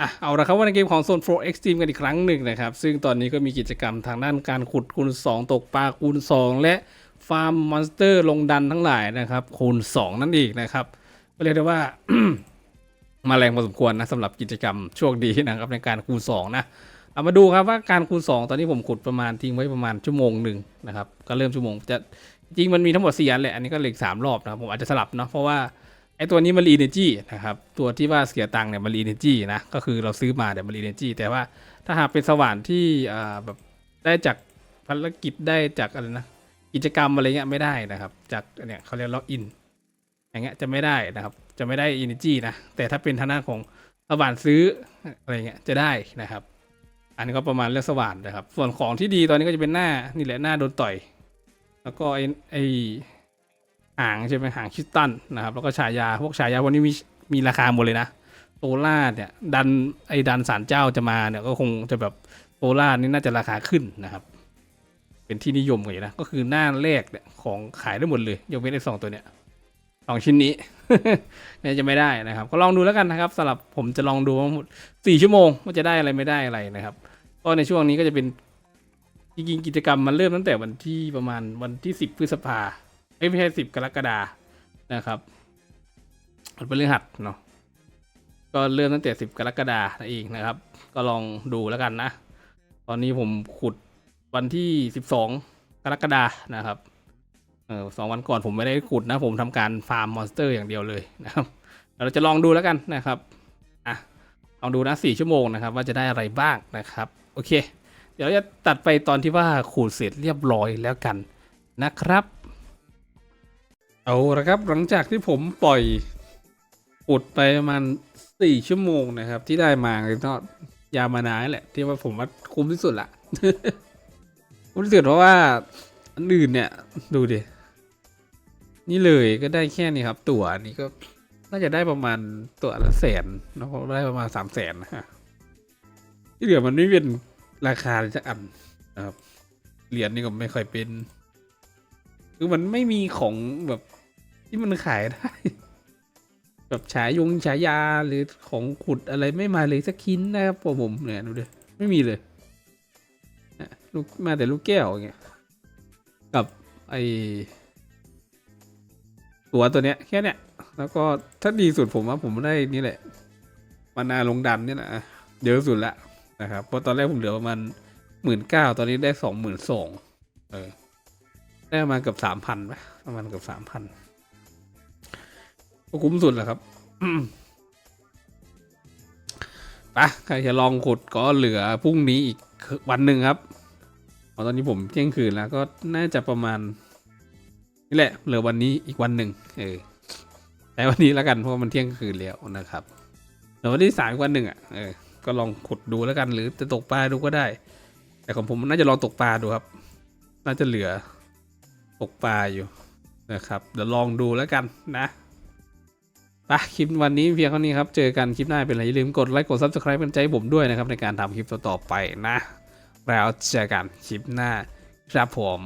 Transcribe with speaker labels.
Speaker 1: อะเอาละครับว่าในเกมของ Zone 4 Extreme กันอีกครั้งหนึ่งนะครับ ซึ่งตอนนี้ก็มีกิจกรรมทางด้านการขุดคูณ 2 ตกปลาคูณ 2 และฟาร์มมอนสเตอร์ลงดันทั้งหลายนะครับ คูณ 2 นั่นเองนะครับก็เรียกได้ว่า มาแรงพอสมควรนะสำหรับกิจกรรมช่วงดีนะครับในการคูณ 2 นะเอามาดูครับว่าการคูณ 2 ตอนนี้ผมขุดประมาณทิ้งไว้ประมาณชั่วโมงหนึ่งนะครับก็เริ่มชั่วโมงจะจริงมันมีทั้งหมด4อันแหละอันนี้ก็เหลืออกสามรอบนะครับผมอาจจะสลับเนาะเพราะว่า ไอตัวนี้มันรีเนจีนะครับ ตัวที่ว่าเสียตังค์เนี่ยมันรีเนจีนะ ก็คือเราซื้อมาแต่มันรีเนจีแต่ว่าถ้าหากเป็นสว่านที่แบบได้จากภารกิจได้จากอะไรนะ กิจกรรมอะไรเงี้ยไม่ได้นะครับ จากเนี่ยเขาเรียกล็อกอิน อย่างเงี้ยจะไม่ได้นะครับ จะไม่ได้อินจีนะ แต่ถ้าเป็นทางด้านของสว่านซื้ออะไรเงี้ยจะได้นะครับ อันนี้ก็ประมาณเรื่องสว่านนะครับ ส่วนของที่ดีตอนนี้ก็จะเป็นหน้านี่แหละหน้าโดนต่อย แล้วก็ไอไอ หางใช่ไหมหางคิสตันนะครับ แล้วก็ฉายาพวกฉายาวันนี้มีมีราคาหมดเลยนะโซล่าเนี่ยดันไอ้ดันสารเจ้าจะมาเนี่ยก็คงจะแบบโซล่านี่น่าจะราคาขึ้นนะครับ เป็นที่นิยมกันอยู่นะก็คือหน้าแรกเนี่ยของขายได้หมดเลยยกเว้นไอ้สองตัวเนี่ยสองชิ้นนี้เนี่ยจะไม่ได้นะครับ ก็ลองดูแล้วกันนะครับสำหรับผมจะลองดูว่าสี่ชั่วโมงว่าจะได้อะไรไม่ได้อะไรนะครับก็ในช่วงนี้ก็จะเป็นจริงๆกิจกรรมมันเริ่มตั้งแต่วันที่ประมาณวันที่สิบพฤษภา ไม่ใช่สิบกรกฎานะครับวันพฤหัสเนาะก็เริ่มตั้งแต่สิบกรกฎานั่นเองนะครับ ก็ลองดูแล้วกันนะ ตอนนี้ผมขุดวันที่สิบสองกรกฎานะครับเออสองวันก่อนผมไม่ได้ขุดนะ ผมทำการฟาร์มมอนสเตอร์อย่างเดียวเลยนะครับเราจะลองดูแล้วกันนะครับอะลองดูนะสี่ชั่วโมงนะครับ ว่าจะได้อะไรบ้างนะครับ โอเค เดี๋ยวจะตัดไปตอนที่ว่าขูดเสร็จเรียบร้อยแล้วกันนะครับ เอาละครับหลังจากที่ผมปล่อยอุดไปประมาณสี่ชั่วโมงนะครับ ที่ได้มาก็ยามานานแหละ ที่ว่าผมว่าคุ้มที่สุดละคุ้มที่สุดเพราะว่าอันอื่นเนี่ยดูดินี่เลยก็ได้แค่นี้ครับ ตั๋วนี้ก็น่าจะได้ประมาณตัวละแสนเนอะได้ประมาณสามแสนนะฮะที่เหลือมันไม่เป็นราคาเลยสักอันนะครับเหรียญนี่ก็ไม่ค่อยเป็น คือมันไม่มีของแบบ ที่มันขายได้แบบฉายงฉายาหรือของขุดอะไรไม่มาเลยสักชิ้นนะครับผมเนี่ยดูดิไม่มีเลยนะลูกมาแต่ลูกแก้วอย่างเงี้ยกับไอตัวตัวเนี้ยแค่เนี้ยแล้วก็ถ้าดีสุดผมว่าผมได้นี่แหละมานาลงดันเนี่ยนะเยอะสุดละนะครับเพราะตอนแรกผมเหลือประมาณหมื่นเก้าตอนนี้ได้สองหมื่นสองเออได้มาเกือบสามพันไหมประมาณเกือบสามพัน ก็คุ้มสุดแหละครับปะใครจะลองขุดก็เหลือพรุ่งนี้อีกวันหนึ่งครับอตอนนี้ผมเที่ยงคืนแล้วก็น่าจะประมาณนี่แหละเหลือวันนี้อีกวันหนึ่งเออแต่วันนี้แล้วกันเพราะว่ามันเที่ยงคืนแล้วนะครับเหลือวันที่สามอีกวันหนึ่งอะเออก็ลองขุดดูแล้วกัน หรือจะตกปลาดูก็ได้ แต่ของผมน่าจะลองตกปลาดูครับ น่าจะเหลือตกปลาอยู่นะครับเดี๋ยวลองดูแล้วกันนะ ปะคลิปวันนี้เพียงเท่านี้ครับ เจอกันคลิปหน้าเป็นไรอย่าลืมกดไลค์กด subscribe เป็นใจผมด้วยนะครับ ในการทำคลิปต่อๆไปนะ แล้วเจอกันคลิปหน้าครับผม